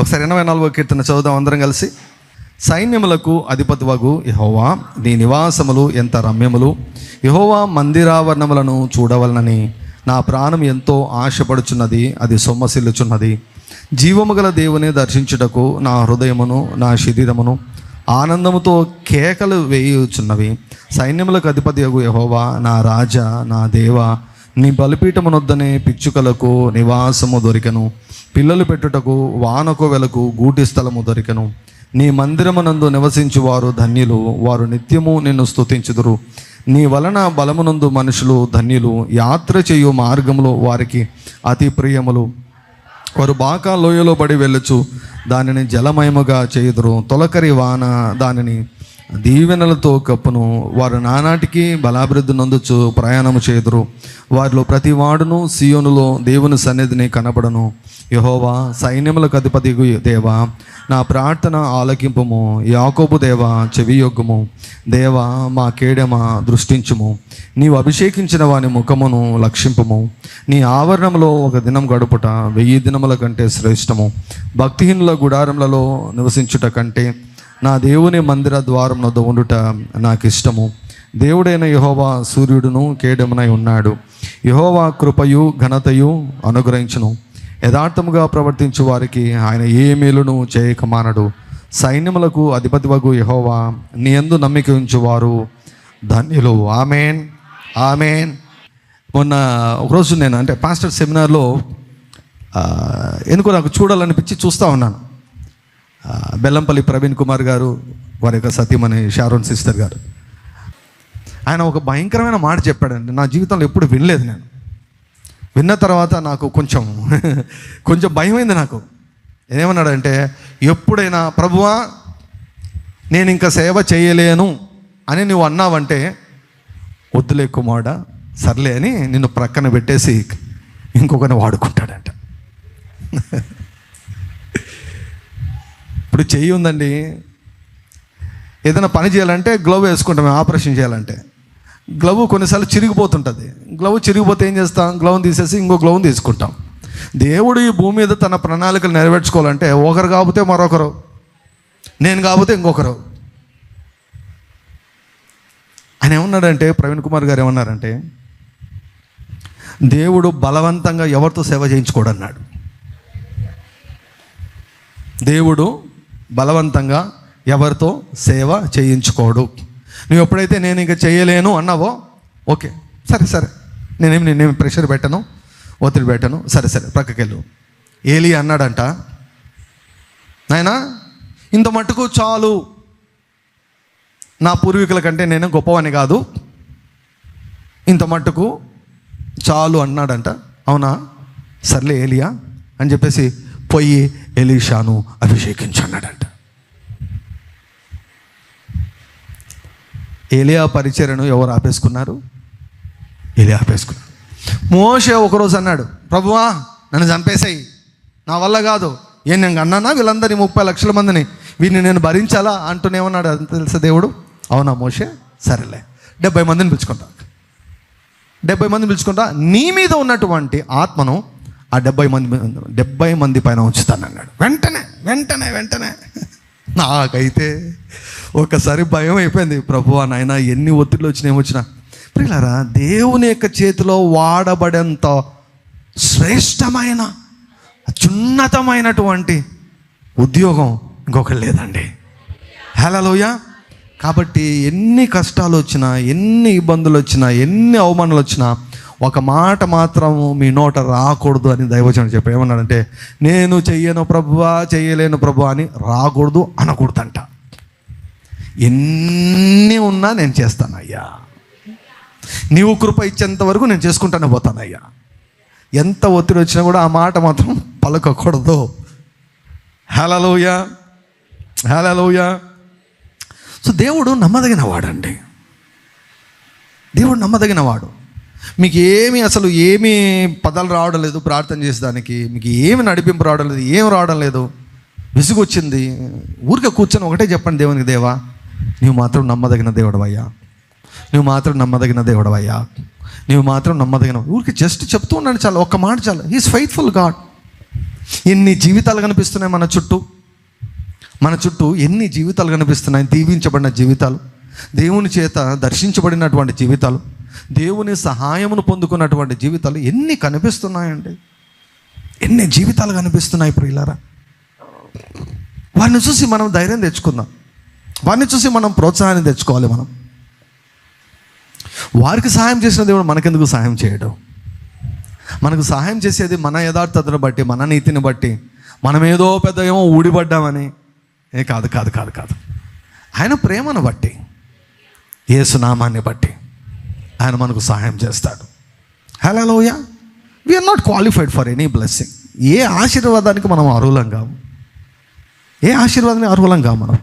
ఒకసారి ఎనభై నాలుగో కీర్తన చదువుదాం అందరం కలిసి. సైన్యములకు అధిపతి వగు యహోవా నీ నివాసములు ఎంత రమ్యములు. యహోవా మందిరావరణములను చూడవలనని నా ప్రాణం ఎంతో ఆశపడుచున్నది అది సొమ్మసిల్లుచున్నది. జీవము గల దేవుని దర్శించుటకు నా హృదయమును నా శరీరమును ఆనందముతో కేకలు వేయుచున్నవి. సైన్యములకు అధిపతి యగు యహోవా నా రాజా నా దేవా నీ బలిపీఠమునొద్దనే పిచ్చుకలకు నివాసము దొరికను. పిల్లలు పెట్టుటకు వానకు వెలకు గూటి స్థలము దొరికను. నీ మందిరమునందు నివసించు వారు ధన్యులు వారు నిత్యము నిన్ను స్తుతించుదురు. నీ వలన బలమునందు మనుషులు ధన్యులు యాత్ర చేయు మార్గములు వారికి అతి ప్రియములు. వారు బాకా లోయలో పడి వెళ్ళచ్చు దానిని జలమయముగా చేయుదురు. తొలకరి వాన దానిని దీవెనలతో కప్పును వారు నానాటికి బలాభివృద్ధి నందుచు ప్రయాణము చేదురు. వారిలో ప్రతి వాడును సియోనులో దేవుని సన్నిధిని కనబడను. యహోవా సైన్యములకు అధిపతి దేవా నా ప్రార్థన ఆలకింపము. యాకోబు దేవా చెవియొగ్గుము. దేవ మా కేడమ దృష్టించుము. నీవు అభిషేకించిన వాని ముఖమును లక్షింపుము. నీ ఆవరణంలో ఒక దినం గడుపుట వెయ్యి దినముల కంటే శ్రేష్టము. భక్తిహీనుల గుడారములలో నివసించుట కంటే నా దేవుని మందిర ద్వారం వద్ద ఉండుట నాకు ఇష్టము. దేవుడైన యహోవా సూర్యుడును కేడమునై ఉన్నాడు. యహోవా కృపయు ఘనతయు అనుగ్రహించును. యథార్థముగా ప్రవర్తించు వారికి ఆయన ఏ మేలును చేయక మానడు సైన్యములకు అధిపతి వగు యహోవా నీ ఎందు నమ్మిక ఉంచువారు. ధన్యులు. ఆమెన్. ఆమెన్. మొన్న ఒకరోజు నేను అంటే పాస్టర్ సెమినార్లో ఎందుకో నాకు చూడాలనిపించి చూస్తూ ఉన్నాను. బెల్లంపల్లి ప్రవీణ్ కుమార్ గారు వారి యొక్క సతీమణి షారోన్ సిస్టర్ గారు. ఆయన ఒక భయంకరమైన మాట చెప్పాడండి. నా జీవితంలో ఎప్పుడు వినలేదు నేను. విన్న తర్వాత నాకు కొంచెం కొంచెం భయమైంది నాకు. ఏమన్నాడంటే ఎప్పుడైనా ప్రభువా నేను ఇంకా సేవ చేయలేను అని నువ్వు అన్నావంటే వద్దులే కుమారుడ సర్లే అని నిన్ను ప్రక్కన పెట్టేసి ఇంకొకరిని వాడుకుంటాడంట. ఇప్పుడు చెయ్యి ఉందండి. ఏదైనా పని చేయాలంటే గ్లవ్ వేసుకుంటాం ఆపరేషన్ చేయాలంటే. గ్లవ్ కొన్నిసార్లు చిరిగిపోతుంటుంది. గ్లవ్ చిరిగిపోతే ఏం చేస్తాం? గ్లవ్ తీసేసి ఇంకో గ్లవ్ తీసుకుంటాం. దేవుడు ఈ భూమి మీద తన ప్రణాళికలు నెరవేర్చుకోవాలంటే ఒకరు కాకపోతే మరొకరు నేను కాకపోతే ఇంకొకరు. ఆయన ఏమన్నాడంటే ప్రవీణ్ కుమార్ గారు ఏమన్నారంటే దేవుడు బలవంతంగా ఎవరితో సేవ చేయించుకోడన్నాడు? దేవుడు బలవంతంగా ఎవరితో సేవ చేయించుకోడు. నువ్వు ఎప్పుడైతే నేను ఇంకా చేయలేను అన్నావో ఓకే సరే సరే. నేనేమి నేనేమి ప్రెషర్ పెట్టను ఒత్తిడి పెట్టను. సరే సరే ప్రక్కకెళ్ళు. ఏలి అన్నాడంట నాయనా ఇంత మట్టుకు చాలు. నా పూర్వీకుల కంటే నేను గొప్పవని కాదు. ఇంత మట్టుకు చాలు అన్నాడంట. అవునా? సర్లే ఏలియా అని చెప్పేసి పోయి ఎలీషాను అభిషేకించన్నాడంట. ఏలియా పరిచర్యను ఎవరు ఆపేసుకున్నారు? ఏలియా ఆపేసుకున్నారు. మోషే ఒకరోజు అన్నాడు ప్రభువా నన్ను చంపేసాయి. నా వల్ల కాదు. ఏం నేను అన్నానా వీళ్ళందరినీ ముప్పై లక్షల మందిని? వీరిని నేను భరించాలా? అంటూనేమన్నాడు అంత తెలుసా దేవుడు? అవునా మోషే? సరేలే. డెబ్బై మందిని పిలుచుకుంటా. డెబ్బై మంది పిలుచుకుంటా. నీ మీద ఉన్నటువంటి ఆత్మను ఆ డెబ్బై మంది డెబ్బై మంది పైన ఉంచుతాను అన్నాడు. వెంటనే వెంటనే వెంటనే. నాకైతే ఒకసారి భయం అయిపోయింది. ప్రభు నాయన ఎన్ని ఒత్తిళ్ళు వచ్చినా వచ్చిన ప్రియులారా దేవుని యొక్క చేతిలో వాడబడేంత శ్రేష్టమైన అత్యున్నతమైనటువంటి ఉద్యోగం ఇంకొకటి లేదండి. హలోయ కాబట్టి ఎన్ని కష్టాలు వచ్చినా ఎన్ని ఇబ్బందులు వచ్చినా ఎన్ని అవమానాలు వచ్చినా ఒక మాట మాత్రం మీ నోట రాకూడదు అని దైవచనం చెప్పి ఏమన్నాడంటే నేను చెయ్యను ప్రభువా చెయ్యలేను ప్రభు అని రాకూడదు అనకూడదంట. ఎన్ని ఉన్నా నేను చేస్తాను అయ్యా నీవు కృప ఇచ్చేంత వరకు నేను చేసుకుంటానే పోతానయ్యా. ఎంత ఒత్తిడి వచ్చినా కూడా ఆ మాట మాత్రం పలకకూడదు. హలలోయ హలలోయ సో దేవుడు నమ్మదగిన వాడండి దేవుడు నమ్మదగిన వాడు మీకు ఏమి అసలు ఏమి పదాలు రావడం లేదు ప్రార్థన చేసేదానికి. మీకు ఏమి నడిపింపు రావడం లేదు ఏం రావడం లేదు. విసుగు వచ్చింది ఊరికే కూర్చొని ఒకటే చెప్పండి దేవునికి దేవా నువ్వు మాత్రం నమ్మదగిన దేవుడవయ్యా. నువ్వు మాత్రం నమ్మదగిన దేవుడవయ్యా. నువ్వు మాత్రం నమ్మదగిన ఊరికి జస్ట్ చెప్తూ ఉన్నాను చాలు ఒక్క మాట చాలు. హీస్ ఫైత్ఫుల్ గాడ్ ఎన్ని జీవితాలు కనిపిస్తున్నాయి మన చుట్టూ? మన చుట్టూ ఎన్ని జీవితాలు కనిపిస్తున్నాయి? దీవించబడిన జీవితాలు దేవుని చేత దర్శించబడినటువంటి జీవితాలు. దేవుని సహాయమును పొందుకున్నటువంటి జీవితాలు ఎన్ని కనిపిస్తున్నాయండి? ఎన్ని జీవితాలు కనిపిస్తున్నాయి ప్రియులారా? వారిని చూసి మనం ధైర్యం తెచ్చుకుందాం. వారిని చూసి మనం ప్రోత్సాహాన్ని తెచ్చుకోవాలి మనం. వారికి సహాయం చేసిన దేవుడు మనకెందుకు సహాయం చేయడం? మనకు సహాయం చేసేది మన యథార్థతను బట్టి మన నీతిని బట్టి. మనం ఏదో పెద్ద ఏమో ఊడిపడ్డామని. ఏ కాదు కాదు కాదు కాదు. ఆయన ప్రేమను బట్టి ఏసునామాన్ని బట్టి. ఆయన మనకు సహాయం చేస్తాడు. Hallelujah we are not qualified for any blessing ఏ ఆశీర్వాదానికి మనం అర్హులం కాము? ఏ ఆశీర్వాదానికి అర్హులం కాము మనం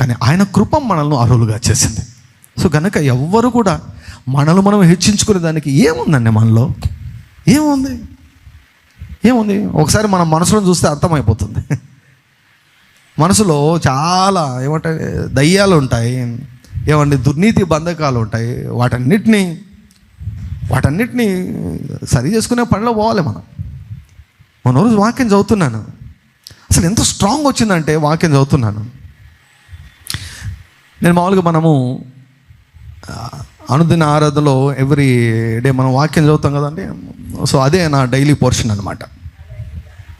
కానీ ఆయన కృప మనల్ని అర్హులుగా చేసింది. సో కనుక ఎవ్వరు కూడా మనల్ని మనం హెచ్చించుకునే దానికి ఏముందండి మనలో? ఏముంది? ఏముంది? ఒకసారి మన మనసులో చూస్తే అర్థమైపోతుంది. మనసులో చాలా ఏమంటే దయ్యాలు ఉంటాయి. ఏమండి దుర్నీతి బంధకాలు ఉంటాయి. వాటన్నిటినీ వాటన్నిటినీ సరి చేసుకునే పనిలో పోవాలి మనం. మొన్న రోజు వాక్యం చదువుతున్నాను. అసలు ఎంత స్ట్రాంగ్ వచ్చిందంటే వాక్యం చదువుతున్నాను. నేను మామూలుగా మనము అనుదిన ఆరాధనలో ఎవ్రీ డే మనం వాక్యం చదువుతాం కదండి. సో అదే నా డైలీ పోర్షన్ అనమాట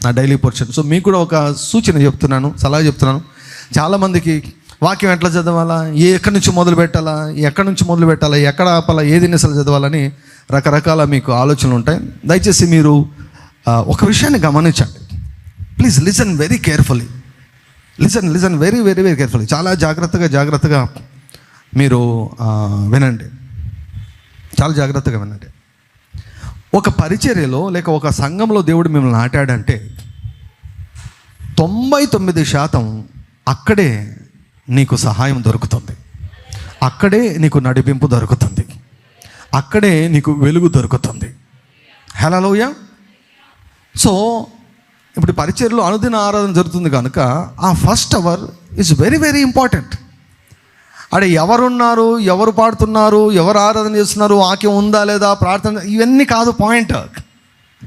నా డైలీ పోర్షన్ సో మీకు కూడా ఒక సూచన చెప్తున్నాను సలహా చెప్తున్నాను. చాలామందికి వాక్యం ఎట్లా చదవాలా? ఏ ఎక్కడి నుంచి మొదలు పెట్టాలా? ఎక్కడి నుంచి మొదలు పెట్టాలా? ఎక్కడ ఆపాలా? ఏది నిసలు చదవాలని రకరకాల మీకు ఆలోచనలు ఉంటాయి. దయచేసి మీరు ఒక విషయాన్ని గమనించండి. Please listen very carefully listen listen very very very carefully చాలా జాగ్రత్తగా జాగ్రత్తగా మీరు వినండి. చాలా జాగ్రత్తగా వినండి. ఒక పరిచర్యలో లేక ఒక సంఘంలో దేవుడు మిమ్మల్ని నాటాడంటే తొంభై తొమ్మిది శాతం అక్కడే నీకు సహాయం దొరుకుతుంది. అక్కడే నీకు నడిపింపు దొరుకుతుంది. అక్కడే నీకు వెలుగు దొరుకుతుంది. హలోయ సో ఇప్పుడు పరిచయలో అనుదిన ఆరాధన జరుగుతుంది కనుక ఆ first hour is very very important అడే ఎవరున్నారు ఎవరు పాడుతున్నారు ఎవరు ఆరాధన చేస్తున్నారు వాక్యం ఉందా లేదా ప్రార్థన ఇవన్నీ కాదు పాయింట్.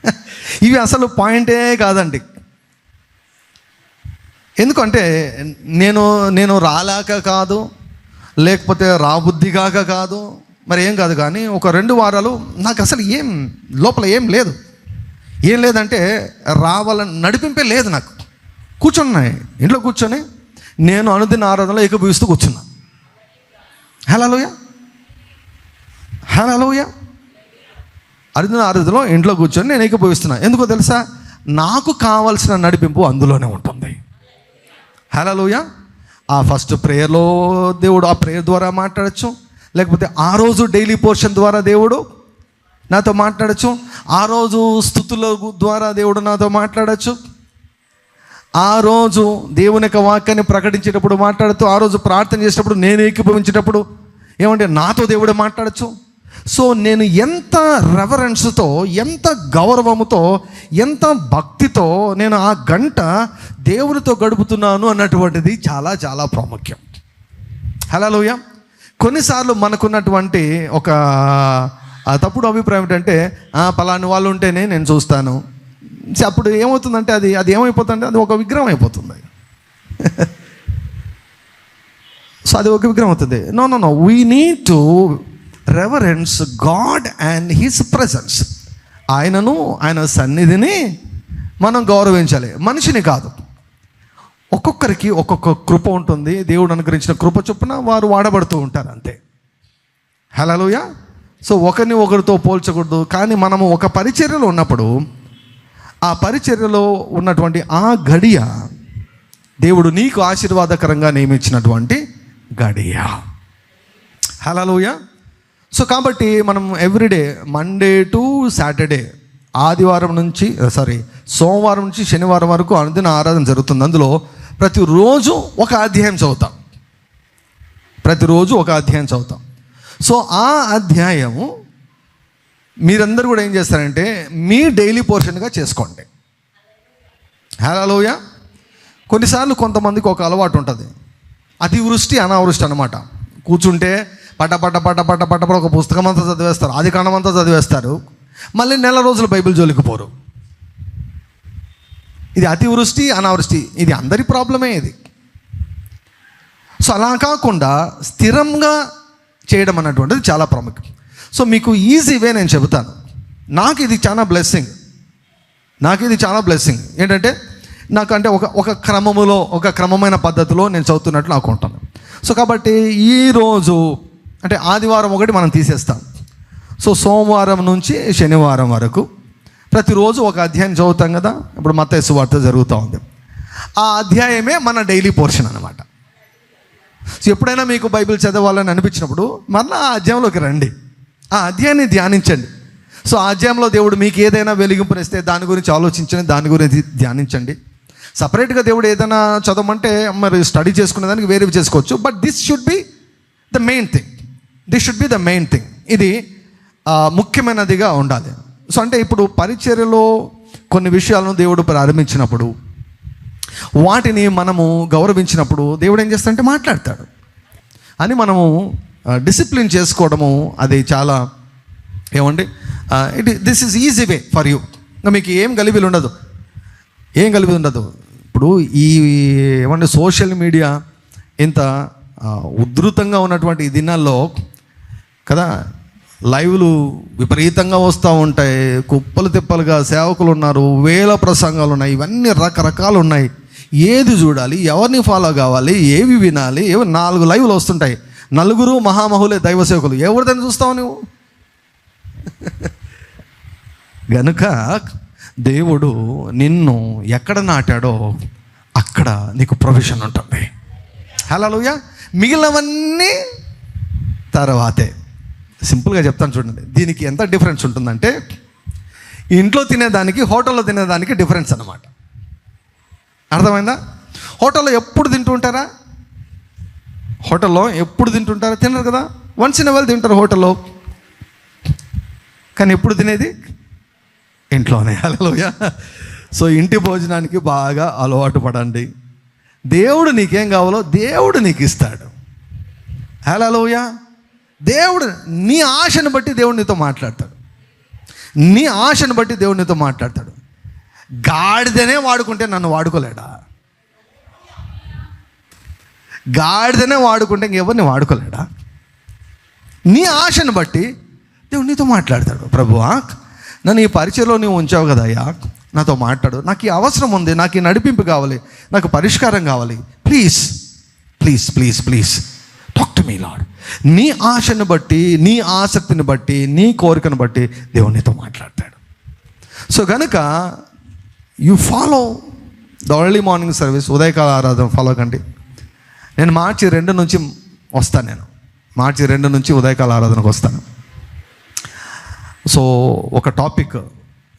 ఇవి అసలు పాయింటే కాదండి. ఎందుకంటే నేను నేను రాలేక కాదు లేకపోతే రాబుద్ధిగాక కాదు మరి ఏం కాదు కానీ ఒక రెండు వారాలు నాకు అసలు ఏం లోపల ఏం లేదు. ఏం లేదంటే రావాలని నడిపింపే లేదు నాకు. కూర్చున్నాయి. ఇంట్లో కూర్చొని నేను అనుదిన ఆరాధనలో ఏకభవిస్తూ కూర్చున్నా. హలోయ హలోయ అరుదిన ఆరాధనలో ఇంట్లో కూర్చొని నేను ఏకభవిస్తున్నా. ఎందుకో తెలుసా? నాకు కావాల్సిన నడిపింపు అందులోనే ఉంటుంది. హలోయ ఆ ఫస్ట్ ప్రేయర్లో దేవుడు ఆ ప్రేయర్ ద్వారా మాట్లాడచ్చు. లేకపోతే ఆ రోజు డైలీ పోర్షన్ ద్వారా దేవుడు నాతో మాట్లాడచ్చు. ఆ రోజు స్థుతుల ద్వారా దేవుడు నాతో మాట్లాడచ్చు. ఆ రోజు దేవుని యొక్క వాక్యాన్ని ప్రకటించేటప్పుడు మాట్లాడుతూ ఆ రోజు ప్రార్థన చేసేటప్పుడు నేను ఏకీభవించేటప్పుడు ఏమంటే నాతో దేవుడు మాట్లాడచ్చు. సో నేను ఎంత రెవరెన్స్తో ఎంత గౌరవముతో ఎంత భక్తితో నేను ఆ గంట దేవునితో గడుపుతున్నాను అన్నటువంటిది చాలా చాలా ప్రాముఖ్యం. హలోయ కొన్నిసార్లు మనకున్నటువంటి ఒక తప్పుడు అభిప్రాయం ఏంటంటే పలాని వాళ్ళు ఉంటేనే నేను చూస్తాను. సో అప్పుడు ఏమవుతుందంటే అది అది ఏమైపోతుందంటే అది ఒక విగ్రహం అయిపోతుంది. సో అది ఒక విగ్రహం అవుతుంది. No no no. We need to reverence God and his presence ఆయనను ఆయన సన్నిధిని మనం గౌరవించాలి. మనిషిని కాదు. ఒక్కొక్కరికి ఒక్కొక్క కృప ఉంటుంది. దేవుడు అనుగ్రహించిన కృప చొప్పున వారు వాడబడుతూ ఉంటారు అంతే. హలోయ సో ఒకరిని ఒకరితో పోల్చకూడదు. కానీ మనము ఒక పరిచర్యలో ఉన్నప్పుడు ఆ పరిచర్యలో ఉన్నటువంటి ఆ గడియ దేవుడు నీకు ఆశీర్వాదకరంగా నియమించినటువంటి గడియ. హలోయ సో కాబట్టి మనం ఎవ్రీడే మండే టు సాటర్డే ఆదివారం నుంచి uh, సారీ సోమవారం నుంచి శనివారం వరకు అనుదిన ఆరాధన జరుగుతుంది. అందులో ప్రతిరోజు ఒక అధ్యాయం చదువుతాం. ప్రతిరోజు ఒక అధ్యాయం చదువుతాం. సో ఆ అధ్యాయము మీరందరూ కూడా ఏం చేస్తారంటే మీ డైలీ పోర్షన్గా చేసుకోండి. హలోయ కొన్నిసార్లు కొంతమందికి ఒక అలవాటు ఉంటుంది. అతివృష్టి అనావృష్టి అనమాట కూర్చుంటే పట పట పట పట పట పట ఒక పుస్తకం అంతా చదివేస్తారు. అది కాండం అంతా చదివేస్తారు. మళ్ళీ నెల రోజులు బైబిల్ జోలికి పోరు. ఇది అతివృష్టి అనావృష్టి. ఇది అందరి ప్రాబ్లమే ఇది. సో అలా కాకుండా స్థిరంగా చేయడం అన్నటువంటిది చాలా ప్రాముఖ్యం. సో మీకు ఈజీవే నేను చెబుతాను. నాకు ఇది చాలా బ్లెస్సింగ్ నాకు ఇది చాలా బ్లెస్సింగ్ ఏంటంటే నాకు అంటే ఒక ఒక క్రమములో ఒక క్రమమైన పద్ధతిలో నేను చదువుతున్నట్లు నాకు ఉంటాను సో కాబట్టి ఈరోజు అంటే ఆదివారం ఒకటి మనం తీసేస్తాం. సో సోమవారం నుంచి శనివారం వరకు ప్రతిరోజు ఒక అధ్యాయం చదువుతాం కదా? ఇప్పుడు మత వార్త జరుగుతూ ఉంది. ఆ అధ్యాయమే మన డైలీ పోర్షన్ అనమాట సో ఎప్పుడైనా మీకు బైబిల్ చదవాలని అనిపించినప్పుడు మరలా ఆ అధ్యాయంలోకి రండి. ఆ అధ్యాయాన్ని ధ్యానించండి. సో ఆ అధ్యాయంలో దేవుడు మీకు ఏదైనా వెలిగింపునిస్తే దాని గురించి ఆలోచించండి దాని గురించి ధ్యానించండి. సపరేట్గా దేవుడు ఏదైనా చదవమంటే మరి స్టడీ చేసుకునే దానికి వేరేవి చేసుకోవచ్చు. But this should be the main thing this should be the main thing ఇది ముఖ్యమైనదిగా ఉండాలి. సో అంటే ఇప్పుడు పరిచర్యలో కొన్ని విషయాలను దేవుడు ప్రారంభించినప్పుడు వాటిని మనము గౌరవించినప్పుడు దేవుడు ఏం చేస్తాడంటే మాట్లాడతాడు. అని మనము డిసిప్లిన్ చేసుకోవడము అది చాలా ఏమండి it this is easy way for you ఇంకా మీకు ఏం గలిబిలు ఉండదు. ఏం గలిబిలు ఉండదు. ఇప్పుడు ఈ ఏమంటే సోషల్ మీడియా ఇంత ఉధృతంగా ఉన్నటువంటి ఈ దినాల్లో కదా? లైవ్లు విపరీతంగా వస్తూ ఉంటాయి. కుప్పలు తిప్పలుగా సేవకులు ఉన్నారు వేల ప్రసంగాలు ఉన్నాయి ఇవన్నీ రకరకాలు ఉన్నాయి. ఏది చూడాలి? ఎవరిని ఫాలో కావాలి? ఏవి వినాలి? ఏవి? నాలుగు లైవ్లు వస్తుంటాయి. నలుగురు మహామహులే దైవ సేవకులు. ఎవరిదని చూస్తావు నువ్వు? గనుక దేవుడు నిన్ను ఎక్కడ నాటాడో అక్కడ నీకు ప్రొవిజన్ ఉంటుంది. హలోయ మిగిలినవన్నీ తర్వాతే. సింపుల్గా చెప్తాను చూడండి. దీనికి ఎంత డిఫరెన్స్ ఉంటుందంటే ఇంట్లో తినేదానికి హోటల్లో తినేదానికి డిఫరెన్స్ అనమాట అర్థమైందా? హోటల్లో ఎప్పుడు తింటుంటారా హోటల్లో ఎప్పుడు తింటుంటారా తినరు కదా. వన్స్ ఇన్ వాళ్ళు తింటారు హోటల్లో. కానీ ఎప్పుడు తినేది? ఇంట్లోనే. హలోయ సో ఇంటి భోజనానికి బాగా అలవాటు పడండి. దేవుడు నీకేం కావాలో దేవుడు నీకు ఇస్తాడు హలోయ దేవుడు నీ ఆశను బట్టి దేవుడు నీతో మాట్లాడతాడు. నీ ఆశను బట్టి దేవుడు నీతో మాట్లాడతాడు. గాడిదనే వాడుకుంటే నన్ను వాడుకోలేడా? గాడిదనే వాడుకుంటే ఇంకెవరిని వాడుకోలేడా? నీ ఆశను బట్టి దేవుడు నీతో మాట్లాడతాడు. ప్రభువా నన్ను ఈ పరిచయలో నీవు ఉంచావు కదా అయ్యా. నాతో మాట్లాడు. నాకు ఈ అవసరం ఉంది. నాకు ఈ నడిపింపు కావాలి. నాకు పరిష్కారం కావాలి. Please please please please. Talk to me Lord నీ ఆశను బట్టి నీ ఆసక్తిని బట్టి నీ కోరికను బట్టి దేవుడు నీతో మాట్లాడతాడు. సో కనుక you follow the early morning service ఉదయకాల ఆరాధన ఫాలో కండి. నేను మార్చి రెండు నుంచి వస్తాను నేను. మార్చి రెండు నుంచి ఉదయకాల ఆరాధనకు వస్తాను. సో ఒక టాపిక్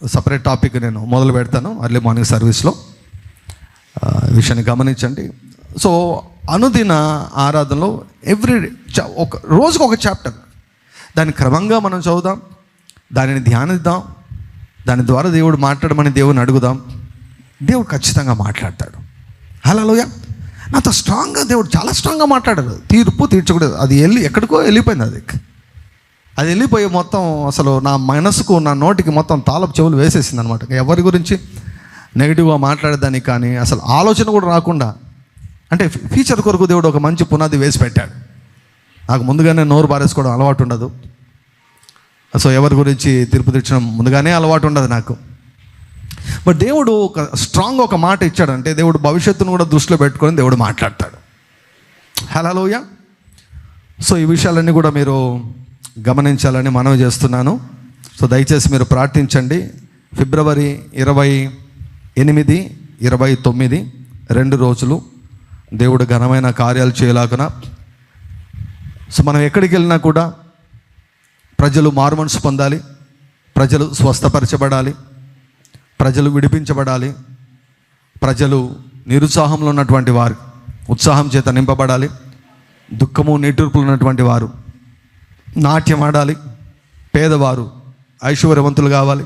సపరేట్ టాపిక్ నేను మొదలు పెడతాను ఎర్లీ మార్నింగ్ సర్వీస్లో విషయాన్ని గమనించండి. సో అనుదిన ఆరాధనలో ఎవ్రీ ఒక రోజుకు ఒక చాప్టర్. దాన్ని క్రమంగా మనం చదువుదాం దానిని ధ్యానిద్దాం దాని ద్వారా దేవుడు మాట్లాడమని దేవుని అడుగుదాం. దేవుడు ఖచ్చితంగా మాట్లాడతాడు. హలోయ నాతో స్ట్రాంగ్గా దేవుడు చాలా స్ట్రాంగ్గా మాట్లాడాడు. తీర్పు తీర్చకూడదు. అది వెళ్ళి ఎక్కడికో వెళ్ళిపోయింది అది. అది వెళ్ళిపోయి మొత్తం అసలు నా మనసుకు నా నోటికి మొత్తం తాళపు చెవులు వేసేసింది అనమాట ఎవరి గురించి? నెగిటివ్గా మాట్లాడేదానికి కానీ అసలు ఆలోచన కూడా రాకుండా అంటే ఫ్యూచర్ కొరకు దేవుడు ఒక మంచి పునాది వేసి పెట్టాడు. నాకు ముందుగానే నోరు పారేసుకోవడం అలవాటు ఉండదు. సో ఎవరి గురించి తీర్పు తెచ్చడం ముందుగానే అలవాటు ఉండదు నాకు. బట్ దేవుడు ఒక స్ట్రాంగ్ ఒక మాట ఇచ్చాడంటే దేవుడు భవిష్యత్తును కూడా దృష్టిలో పెట్టుకొని దేవుడు మాట్లాడతాడు. హలోయ సో ఈ విషయాలన్నీ కూడా మీరు గమనించాలని మనవి చేస్తున్నాను. సో దయచేసి మీరు ప్రార్థించండి. ఫిబ్రవరి ఇరవై ఎనిమిది ఇరవై తొమ్మిది రెండు రోజులు. దేవుడు ఘనమైన కార్యాలు చేయలాగున. సో మనం ఎక్కడికి వెళ్ళినా కూడా ప్రజలు మారుమనసు పొందాలి. ప్రజలు స్వస్థపరచబడాలి. ప్రజలు విడిపించబడాలి. ప్రజలు నిరుత్సాహంలో ఉన్నటువంటి వారు ఉత్సాహం చేత నింపబడాలి. దుఃఖము నిట్టూర్పులు ఉన్నటువంటి వారు నాట్యం ఆడాలి. పేదవారు ఐశ్వర్యవంతులు కావాలి.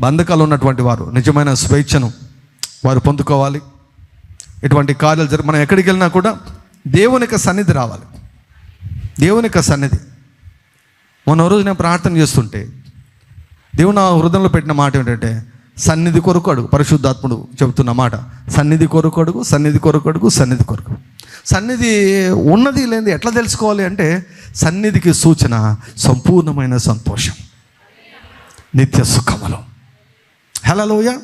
బంధకాలు ఉన్నటువంటి వారు నిజమైన స్వేచ్ఛను వారు పొందుకోవాలి. ఇటువంటి కార్యాలు జరిగి మనం ఎక్కడికి వెళ్ళినా కూడా దేవుని యొక్క సన్నిధి రావాలి. దేవుని యొక్క సన్నిధి. మొన్న రోజు నేను ప్రార్థన చేస్తుంటే దేవుడు నా హృదయంలో పెట్టిన మాట ఏంటంటే సన్నిధి కొరకు అడుగు పరిశుద్ధాత్ముడు చెబుతున్న మాట. సన్నిధి కొరకు అడుగు సన్నిధి కొరకు అడుగు సన్నిధి కొరకు సన్నిధి ఉన్నది లేనిది ఎట్లా తెలుసుకోవాలి అంటే సన్నిధికి సూచన సంపూర్ణమైన సంతోషం. నిత్య సుఖములు. హలోయ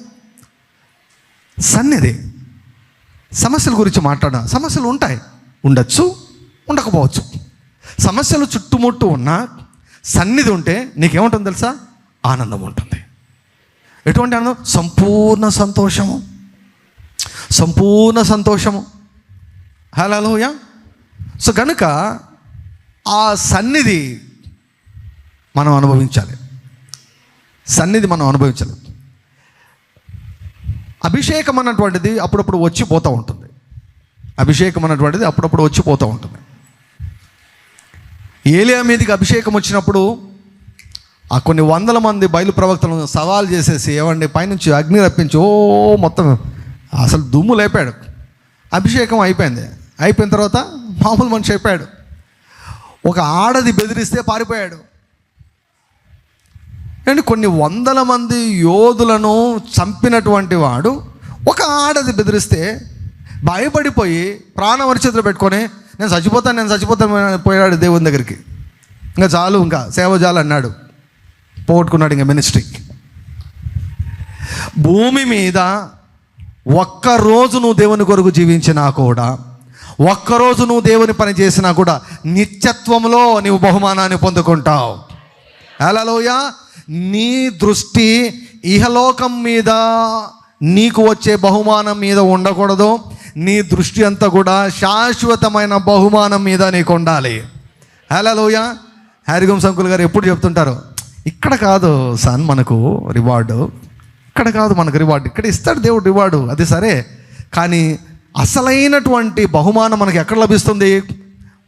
సన్నిధి. సమస్యల గురించి మాట్లాడడం సమస్యలు ఉంటాయి. ఉండొచ్చు ఉండకపోవచ్చు. సమస్యలు చుట్టుముట్టు ఉన్నా సన్నిధి ఉంటే నీకేముంటుంది తెలుసా? ఆనందం ఉంటుంది. ఎటువంటి ఆనందం? సంపూర్ణ సంతోషము. సంపూర్ణ సంతోషము. హలోయ సో కనుక ఆ సన్నిధి మనం అనుభవించాలి. సన్నిధి మనం అనుభవించాలి. అభిషేకం అన్నటువంటిది అప్పుడప్పుడు వచ్చి పోతూ ఉంటుంది. అభిషేకం అన్నటువంటిది అప్పుడప్పుడు వచ్చి పోతూ ఉంటుంది. ఏలియా మీదకి అభిషేకం వచ్చినప్పుడు ఆ కొన్ని వందల మంది బయలు ప్రవక్తలను సవాల్ చేసేసి ఏమండి పైనుంచి అగ్ని రప్పించి ఓ మొత్తం అసలు దుమ్ము లేపాడు. అభిషేకం అయిపోయింది. అయిపోయిన తర్వాత మామూలు మనిషి అయిపోయాడు. ఒక ఆడది బెదిరిస్తే పారిపోయాడు. అండ్ కొన్ని వందల మంది యోధులను చంపినటువంటి వాడు ఒక ఆడది బెదిరిస్తే భయపడిపోయి ప్రాణం చేతిలో పెట్టుకొని నేను చచ్చిపోతాను నేను చచ్చిపోతాను పోయాడు దేవుని దగ్గరికి. ఇంకా చాలు ఇంకా సేవ చాలు అన్నాడు. పోగొట్టుకున్నాడు ఇంకా మినిస్ట్రీ. భూమి మీద ఒక్కరోజు నువ్వు దేవుని కొరకు జీవించినా కూడా ఒక్కరోజు నువ్వు దేవుని పని చేసినా కూడా నిత్యత్వంలో నీవు బహుమానాన్ని పొందుకుంటావు. హలోయ నీ దృష్టి ఇహలోకం మీద నీకు వచ్చే బహుమానం మీద ఉండకూడదు. నీ దృష్టి అంతా కూడా శాశ్వతమైన బహుమానం మీద నీకు ఉండాలి. హలో లోయ హరిగం సంకుల్ గారు ఎప్పుడు చెప్తుంటారు ఇక్కడ కాదు సన్ మనకు రివార్డు ఇక్కడ కాదు మనకు రివార్డు ఇక్కడ ఇస్తాడు దేవుడు రివార్డు అది సరే. కానీ అసలైనటువంటి బహుమానం మనకు ఎక్కడ లభిస్తుంది?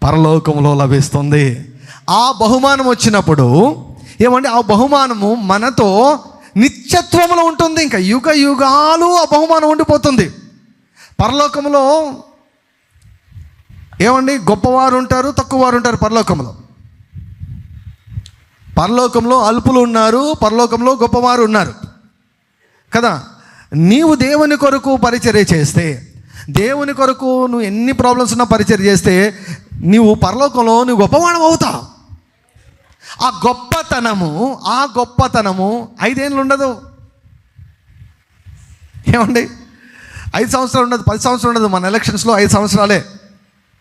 పరలోకంలో లభిస్తుంది. ఆ బహుమానం వచ్చినప్పుడు ఏమంటే ఆ బహుమానము మనతో నిత్యత్వంలో ఉంటుంది. ఇంకా యుగ యుగాలు ఆ బహుమానం ఉండిపోతుంది. పరలోకంలో ఏమండి? గొప్పవారు ఉంటారు తక్కువవారు ఉంటారు పరలోకంలో పరలోకంలో అల్పులు ఉన్నారు పరలోకంలో గొప్పవారు ఉన్నారు. కదా? నీవు దేవుని కొరకు పరిచర్య చేస్తే దేవుని కొరకు నువ్వు ఎన్ని ప్రాబ్లమ్స్ ఉన్నా పరిచర్య చేస్తే నీవు పరలోకంలో నువ్వు గొప్పవాణం అవుతావు. ఆ గొప్పతనము ఆ గొప్పతనము ఐదేళ్ళు ఉండదు. ఏమండి? ఐదు సంవత్సరాలు ఉండదు పది సంవత్సరాలు ఉండదు మన ఎలక్షన్స్లో ఐదు సంవత్సరాలే.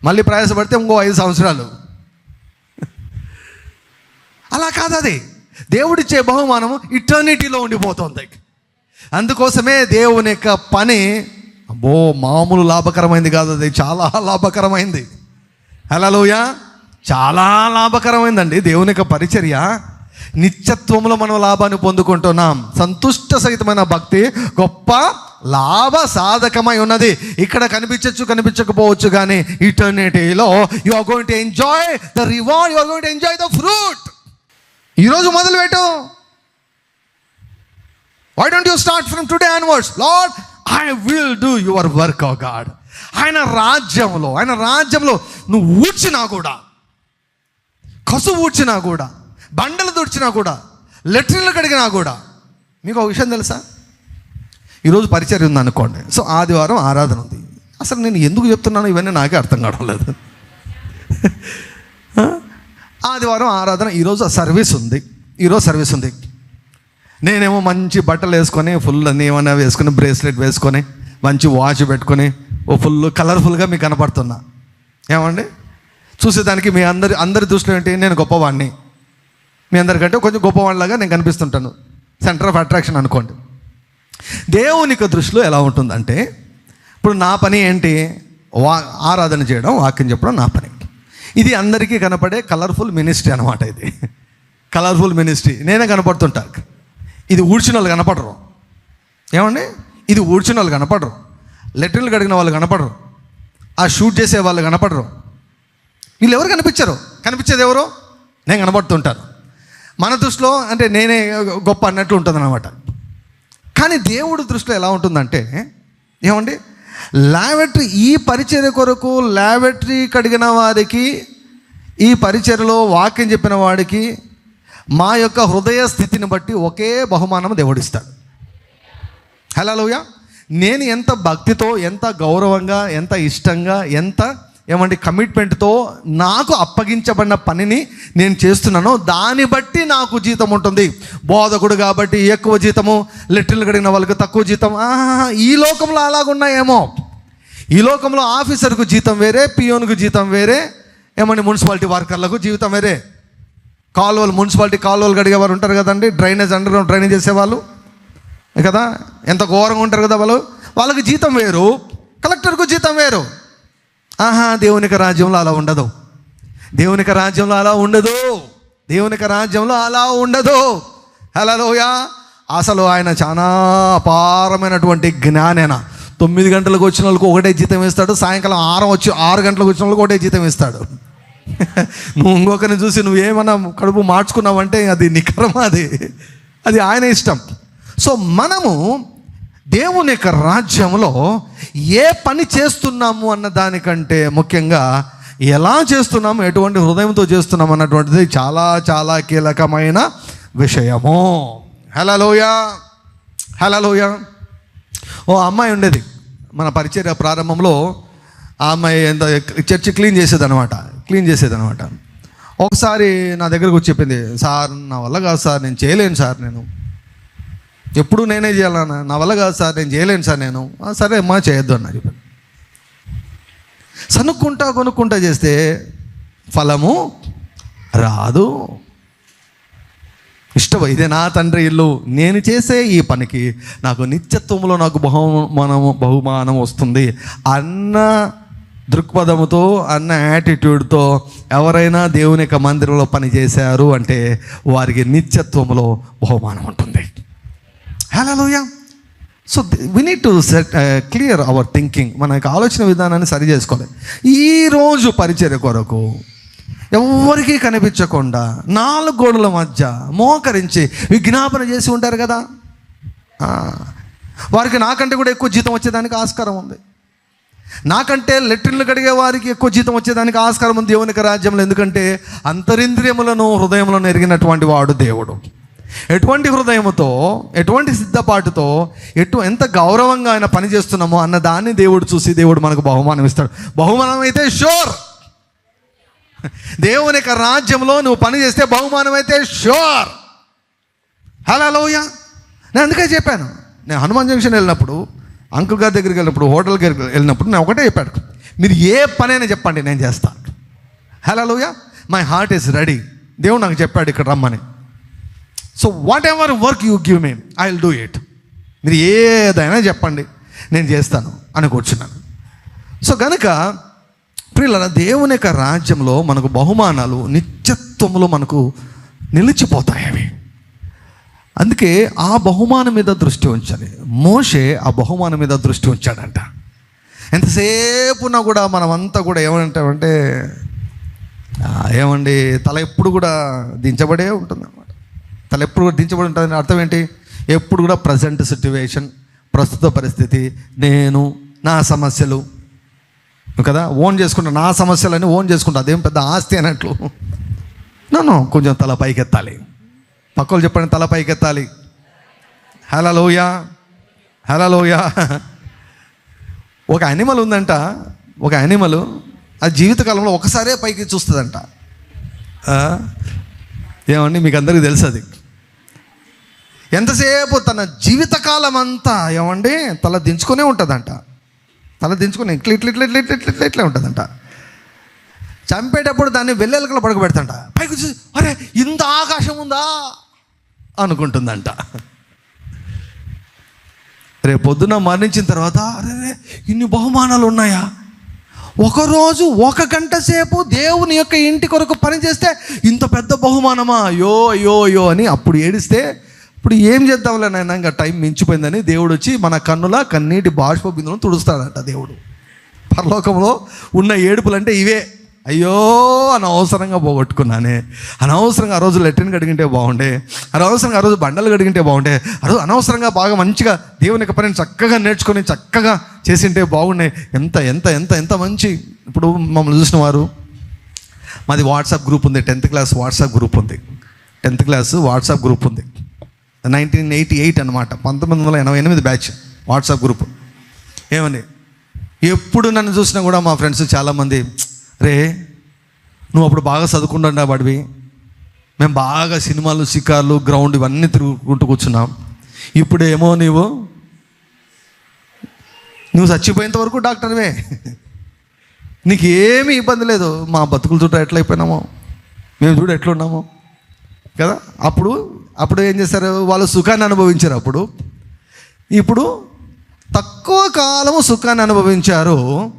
మళ్ళీ ప్రయాసపడితే ఇంకో ఐదు సంవత్సరాలు. అలా కాదు అది. దేవుడిచ్చే బహుమానము ఇటర్నిటీలో ఉండిపోతుంది. అందుకోసమే దేవుని యొక్క పని అబ్బో మామూలు లాభకరమైంది కాదు అది చాలా లాభకరమైంది. హలోయా చాలా లాభకరమైందండి దేవుని యొక్క పరిచర్య. నిత్యత్వంలో మనం లాభాన్ని పొందుకుంటున్నాం. సంతుష్ట సహితమైన భక్తి గొప్ప లాభ సాధకమై ఉన్నది. ఇక్కడ కనిపించచ్చు కనిపించకపోవచ్చు కానీ ఇటర్నిటీలో you are going to enjoy the reward you are going to enjoy the fruit ఈరోజు మొదలు పెట్టు why don't you start from today onwards Lord I will do your work O God ఆయన రాజ్యంలో ఆయన రాజ్యంలో నువ్వు ఊడ్చినా కూడా కసువు ఊడ్చినా కూడా బండలు తుడిచినా కూడా లెట్రిన్లు కడిగినా కూడా మీకు ఒక విషయం తెలుసా? ఈరోజు పరిచయం ఉంది అనుకోండి. సో ఆదివారం ఆరాధన ఉంది. అసలు నేను ఎందుకు చెప్తున్నాను ఇవన్నీ నాకే అర్థం కావడం లేదు. ఆదివారం ఆరాధన ఈరోజు సర్వీస్ ఉంది. ఈరోజు సర్వీస్ ఉంది. నేనేమో మంచి బట్టలు వేసుకొని ఫుల్ అన్నీ ఏమైనా వేసుకొని బ్రేస్లెట్ వేసుకొని మంచి వాచ్ పెట్టుకొని ఓ ఫుల్ కలర్ఫుల్గా మీకు కనపడుతున్నా. ఏమండి? చూసేదానికి మీ అందరి అందరి దృష్టిలో ఏంటి? నేను గొప్పవాడిని మీ అందరికంటే కొంచెం గొప్పవాడిలాగా నేను కనిపిస్తుంటాను. సెంటర్ ఆఫ్ అట్రాక్షన్ అనుకోండి. దేవునికి దృష్టిలో ఎలా ఉంటుందంటే ఇప్పుడు నా పని ఏంటి? వా ఆరాధన చేయడం వాక్యం చెప్పడం నా పని. ఇది అందరికీ కనపడే కలర్ఫుల్ మినిస్ట్రీ అనమాట ఇది. కలర్ఫుల్ మినిస్ట్రీ నేనే కనపడుతుంటాను ఇది ఊడ్చిన వాళ్ళు కనపడరు. ఏమండి? ఇది ఊడ్చిన వాళ్ళు కనపడరు. లెటర్లు కడిగిన వాళ్ళు కనపడరు. ఆ షూట్ చేసే వాళ్ళు కనపడరు. వీళ్ళు ఎవరు కనిపించరు? కనిపించేది ఎవరు? నేను కనబడుతుంటాను. మన దృష్టిలో అంటే నేనే గొప్ప అన్నట్టు ఉంటుంది అనమాట కానీ దేవుడి దృష్టిలో ఎలా ఉంటుందంటే ఏమండి? లాబెటరీ ఈ పరిచర్య కొరకు లాబెటరీ కడిగిన వారికి ఈ పరిచర్యలో వాక్యం చెప్పిన వాడికి మా యొక్క హృదయ స్థితిని బట్టి ఒకే బహుమానం దేవుడిస్తాడు. హలోయ నేను ఎంత భక్తితో ఎంత గౌరవంగా ఎంత ఇష్టంగా ఎంత ఏమంటే కమిట్మెంట్తో నాకు అప్పగించబడిన పనిని నేను చేస్తున్నాను. దాన్ని బట్టి నాకు జీతం ఉంటుంది. బోధకుడు కాబట్టి ఎక్కువ జీతము లెట్రిన్లు కడిగిన వాళ్ళకి తక్కువ జీతం. ఆహా, ఈ లోకంలో అలాగున్నాయేమో. ఈ లోకంలో ఆఫీసర్కు జీతం వేరే పియోన్కు జీతం వేరే ఏమంటే మున్సిపాలిటీ వర్కర్లకు జీవితం వేరే. కాలువలు మున్సిపాలిటీ కాలువలు కడిగేవారు ఉంటారు కదండి డ్రైనేజ్ అండర్ గ్రౌండ్ డ్రైనేజ్ చేసేవాళ్ళు. కదా ఎంత ఘోరంగా ఉంటారు కదా వాళ్ళు. వాళ్ళకి జీతం వేరు కలెక్టర్కు జీతం వేరు. ఆహా దేవునికి రాజ్యంలో అలా ఉండదు. దేవునిక రాజ్యంలో అలా ఉండదు. దేవునికి రాజ్యంలో అలా ఉండదు. హలోయ అసలు ఆయన చాలా అపారమైనటువంటి జ్ఞానేన. తొమ్మిది గంటలకు వచ్చిన వాళ్ళకి ఒకటే జీతం ఇస్తాడు సాయంకాలం ఆరు వచ్చి ఆరు గంటలకు వచ్చిన వాళ్ళకి ఒకటే జీతం ఇస్తాడు. నువ్వు ఇంకొకరిని చూసి నువ్వేమన్నా కడుపు మార్చుకున్నావంటే అది నికరం అది. అది ఆయన ఇష్టం. సో మనము దేవుని యొక్క రాజ్యంలో ఏ పని చేస్తున్నాము అన్న దానికంటే ముఖ్యంగా ఎలా చేస్తున్నాము ఎటువంటి హృదయంతో చేస్తున్నాము అన్నటువంటిది చాలా చాలా కీలకమైన విషయము. హలోయ హలోయ ఓ అమ్మాయి ఉండేది. మన పరిచర్య ప్రారంభంలో ఆ అమ్మాయి ఎంత చర్చి క్లీన్ చేసేదనమాట క్లీన్ చేసేదనమాట ఒకసారి నా దగ్గరకు వచ్చి చెప్పింది సార్ నా వల్ల కాదు సార్ నేను చేయలేను సార్ నేను. ఎప్పుడు నేనే చేయాలన్నా నా? వల్ల కాదు సార్ నేను చేయలేను సార్ నేను. సరే అమ్మా చేయొద్దు అన్న చెప్పాను సనుక్కుంటా కొనుక్కుంటా చేస్తే ఫలము రాదు. ఇష్టం ఇదే నా తండ్రి ఇల్లు. నేను చేసే ఈ పనికి నాకు నిత్యత్వంలో నాకు బహుమానం బహుమానం వస్తుంది. అన్న దృక్పథముతో అన్న యాటిట్యూడ్తో ఎవరైనా దేవుని యొక్క మందిరంలో పని చేశారు అంటే వారికి నిత్యత్వంలో బహుమానం ఉంటుంది. Hallelujah so we need to set clear our thinking మన యొక్క ఆలోచన విధానాన్ని సరి చేసుకోవాలి. ఈరోజు పరిచర్య కొరకు ఎవరికీ కనిపించకుండా నాలుగు గోడల మధ్య మోకరించి విజ్ఞాపన చేసి ఉంటారు కదా? వారికి నాకంటే కూడా ఎక్కువ జీతం వచ్చేదానికి ఆస్కారం ఉంది. నాకంటే లెట్రిన్లు కడిగే వారికి ఎక్కువ జీతం వచ్చేదానికి ఆస్కారం ఉంది. దేవునికి రాజ్యంలో ఎందుకంటే అంతరింద్రియములను హృదయంలో ఎరిగినటువంటి వాడు దేవుడు. ఎటువంటి హృదయముతో ఎటువంటి సిద్ధపాటుతో ఎటు ఎంత గౌరవంగా ఆయన పని చేస్తున్నామో అన్న దాన్ని దేవుడు చూసి దేవుడు మనకు బహుమానం ఇస్తాడు. బహుమానం అయితే షోర్. దేవుని యొక్క రాజ్యంలో నువ్వు పని చేస్తే బహుమానం అయితే షోర్. హలో లోయ నేను అందుకే చెప్పాను. నేను హనుమాన్ జంక్షన్ వెళ్ళినప్పుడు అంకుల్ గారి దగ్గరికి వెళ్ళినప్పుడు హోటల్ దగ్గరికి వెళ్ళినప్పుడు నేను ఒకటే చెప్పాడు మీరు ఏ పనైనా చెప్పండి నేను చేస్తాను హలో లోయ మై హార్ట్ ఈస్ రెడీ దేవుడు నాకు చెప్పాడు ఇక్కడ రమ్మని. So whatever work you give me I will do it మీరు ఏదైనా చెప్పండి నేను చేస్తాను అని కూర్చున్నాను. సో గనుక ప్రియుల దేవుని యొక్క రాజ్యంలో మనకు బహుమానాలు నిత్యత్వంలో మనకు నిలిచిపోతాయి అవి. అందుకే ఆ బహుమానం మీద దృష్టి ఉంచాలి. మోషే ఆ బహుమానం మీద దృష్టి ఉంచాడంట. ఎంతసేపు ఉన్నా కూడా మనమంతా కూడా ఏమంటామంటే ఏమండి తల ఎప్పుడు కూడా దించబడే ఉంటుంది తల ఎప్పుడు కూడా దించబడి ఉంటుందని అర్థం ఏంటి? ఎప్పుడు కూడా ప్రజెంట్ సిట్యువేషన్ ప్రస్తుత పరిస్థితి నేను నా సమస్యలు. కదా? ఓన్ చేసుకుంటా నా సమస్యలని ఓన్ చేసుకుంటా. అదేం పెద్ద ఆస్తి అన్నట్లు. నన్ను కొంచెం తల పైకెత్తాలి. పక్కలు చెప్పండి తల పైకెత్తాలి. హలోయ హలోయ ఒక యానిమల్ ఉందంట ఒక యానిమల్ అది జీవితకాలంలో ఒకసారే పైకి చూస్తుందంట. ఏమండి మీకు అందరికీ తెలుసు అది. ఎంతసేపు తన జీవితకాలం అంతా ఏమండి? తల దించుకునే ఉంటుందంట. తల దించుకుని ఇట్లా ఇట్లా ఇట్లా ఇట్లా ఇట్లా ఇట్లా ఇట్లా ఇట్లా ఉంటుందంట. చంపేటప్పుడు దాన్ని వెల్లెలకలు పడుకోబెడతాంట పైకి చూసి అరే ఇంత ఆకాశం ఉందా? అనుకుంటుందంట. రేపు పొద్దున మరణించిన తర్వాత అరే ఇన్ని బహుమానాలు ఉన్నాయా ఒకరోజు ఒక గంట సేపు దేవుని యొక్క ఇంటి కొరకు పని చేస్తే ఇంత పెద్ద బహుమానమా? అయ్యో అయ్యో అయ్యో అని అప్పుడు ఏడిస్తే ఇప్పుడు ఏం చేద్దాంలే నాయన? ఇంకా టైం మించిపోయిందని దేవుడు వచ్చి మన కన్నుల కన్నీటి బాష్ప బిందులను తుడుస్తాడంట దేవుడు. పరలోకంలో ఉన్న ఏడుపులు అంటే ఇవే. అయ్యో అనవసరంగా పోగొట్టుకున్నానే. అనవసరంగా ఆ రోజు లెట్రిన్ కడిగింటే బాగుండే. అనవసరంగా ఆ రోజు బండలు కడిగింటే బాగుండే. ఆ రోజు అనవసరంగా బాగా మంచిగా దేవుని యొక్క పనిని చక్కగా నేర్చుకొని చక్కగా చేసింటే బాగుండే. ఎంత ఎంత ఎంత ఎంత మంచి. ఇప్పుడు మమ్మల్ని చూసిన వారు మాది వాట్సాప్ గ్రూప్ ఉంది టెన్త్ క్లాస్ వాట్సాప్ గ్రూప్ ఉంది. టెన్త్ క్లాస్ వాట్సాప్ గ్రూప్ ఉంది. నైన్టీన్ ఎయిటీ ఎయిట్ అనమాట పంతొమ్మిది వందల ఎనభై ఎనిమిది బ్యాచ్ వాట్సాప్ గ్రూప్. ఏమని ఎప్పుడు నన్ను చూసినా కూడా మా ఫ్రెండ్స్ చాలామంది రే నువ్వు అప్పుడు బాగా చదువుకుంటుండా వాడివి మేము బాగా సినిమాలు షికార్లు గ్రౌండ్ ఇవన్నీ తిరుగుకుంటూ కూర్చున్నాం. ఇప్పుడు ఏమో నీవు నువ్వు చచ్చిపోయేంత వరకు డాక్టర్వే. నీకు ఏమీ ఇబ్బంది లేదు. మా బతుకులు చూడ ఎట్లయిపోయినామో మేము చూడ ఎట్లున్నామో. కదా? అప్పుడు అప్పుడు ఏం చేస్తారు వాళ్ళు సుఖాన్ని అనుభవించారు అప్పుడు. ఇప్పుడు తక్కువ కాలము సుఖాన్ని అనుభవించారు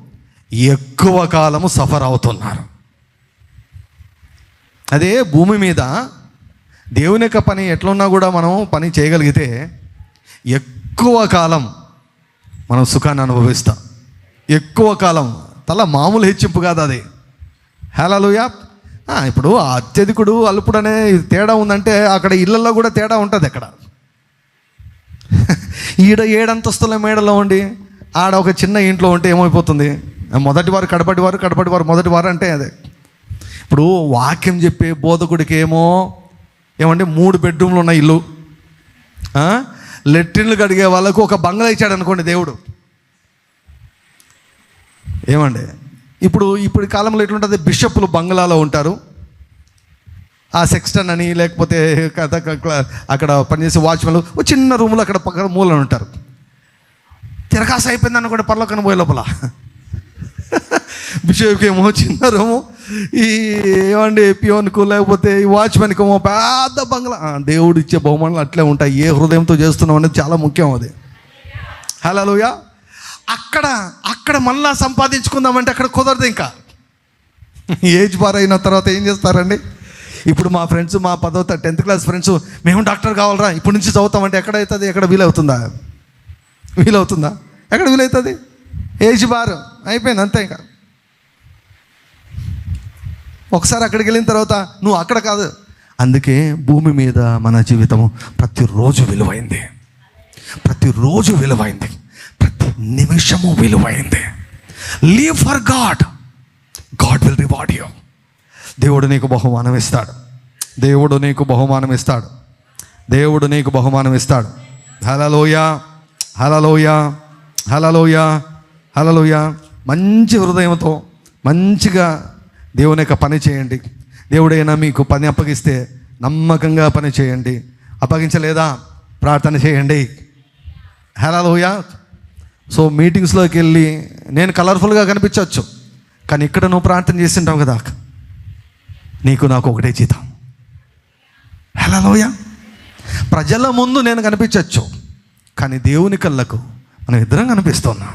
ఎక్కువ కాలము సఫర్ అవుతున్నారు. అదే భూమి మీద దేవుని యొక్క పని ఎట్లున్నా కూడా మనం పని చేయగలిగితే ఎక్కువ కాలం మనం సుఖాన్ని అనుభవిస్తాం. ఎక్కువ కాలం. తల మామూలు హెచ్చింపు కాదు అది. హేళలుయా ఇప్పుడు అత్యధికుడు అల్పుడు అనే తేడా ఉందంటే అక్కడ ఇళ్ళల్లో కూడా తేడా ఉంటుంది అక్కడ. ఈడ ఏడంతస్తుల మేడలో ఉండి ఆడ ఒక చిన్న ఇంట్లో ఉంటే ఏమైపోతుంది? మొదటి వారు కడపటి వారు కడపటి వారు మొదటి వారు అంటే అదే. ఇప్పుడు వాక్యం చెప్పే బోధకుడికి ఏమో ఏమంటే మూడు బెడ్రూమ్లు ఉన్న ఇల్లు. లెట్రిన్లు కడిగే వాళ్ళకు ఒక బంగ్లా ఇచ్చాడు అనుకోండి దేవుడు. ఏమండి? ఇప్పుడు ఇప్పుడు కాలంలో ఎట్లుంటుంది? బిషప్లు బంగ్లాలో ఉంటారు. ఆ సెక్స్టన్ అని లేకపోతే అక్కడ పనిచేసే వాచ్మెన్లు ఒక చిన్న రూమ్లో అక్కడ పక్కన మూలన ఉంటారు. తిరకాస అయిపోయిందని కూడా పర్లోకన పోయే లోపల. బిషప్కి ఏమో చిన్న రూము ఈ ఏమండి పియోన్కు లేకపోతే ఈ వాచ్మెన్కి ఏమో పెద్ద బంగ్లా. దేవుడు ఇచ్చే బహుమానులు అట్లే ఉంటాయి. ఏ హృదయంతో చేస్తున్నాం అనేది చాలా ముఖ్యం అది. హలోయా అక్కడ అక్కడ మళ్ళా సంపాదించుకుందామంటే అక్కడ కుదరదు ఇంకా. ఏజ్ బార్ అయిన తర్వాత ఏం చేస్తారండి? ఇప్పుడు మా ఫ్రెండ్స్ మా పదో టెన్త్ క్లాస్ ఫ్రెండ్స్ మేము డాక్టర్ కావాలరా ఇప్పటి నుంచి చదువుతామంటే ఎక్కడ అవుతుంది? ఎక్కడ వీలవుతుందా? వీలవుతుందా? ఎక్కడ వీలవుతుంది? ఏజ్ బార్ అయిపోయింది అంతే ఇంకా. ఒకసారి అక్కడికి వెళ్ళిన తర్వాత నువ్వు అక్కడ కాదు. అందుకే భూమి మీద మన జీవితము ప్రతిరోజు విలువైంది. ప్రతిరోజు విలువైంది. నిమిషము విలువైంది. Live for God God will reward you దేవుడు నీకు బహుమానం ఇస్తాడు. దేవుడు నీకు బహుమానం ఇస్తాడు. దేవుడు నీకు బహుమానం ఇస్తాడు. హలలోయ హలలోయ హలలోయ హలలోయ మంచి హృదయంతో మంచిగా దేవుని యొక్క పని చేయండి. దేవుడైనా మీకు పని అప్పగిస్తే నమ్మకంగా పని చేయండి. అప్పగించలేదా? ప్రార్థన చేయండి. హలలోయ సో మీటింగ్స్లోకి వెళ్ళి నేను కలర్ఫుల్గా కనిపించవచ్చు కానీ ఇక్కడ నువ్వు ప్రార్థన చేసింటావు కదా నీకు నాకు ఒకటే జీతం. హలోయ ప్రజల ముందు నేను కనిపించవచ్చు కానీ దేవుని కళ్ళకు మనం ఇద్దరం కనిపిస్తున్నాం.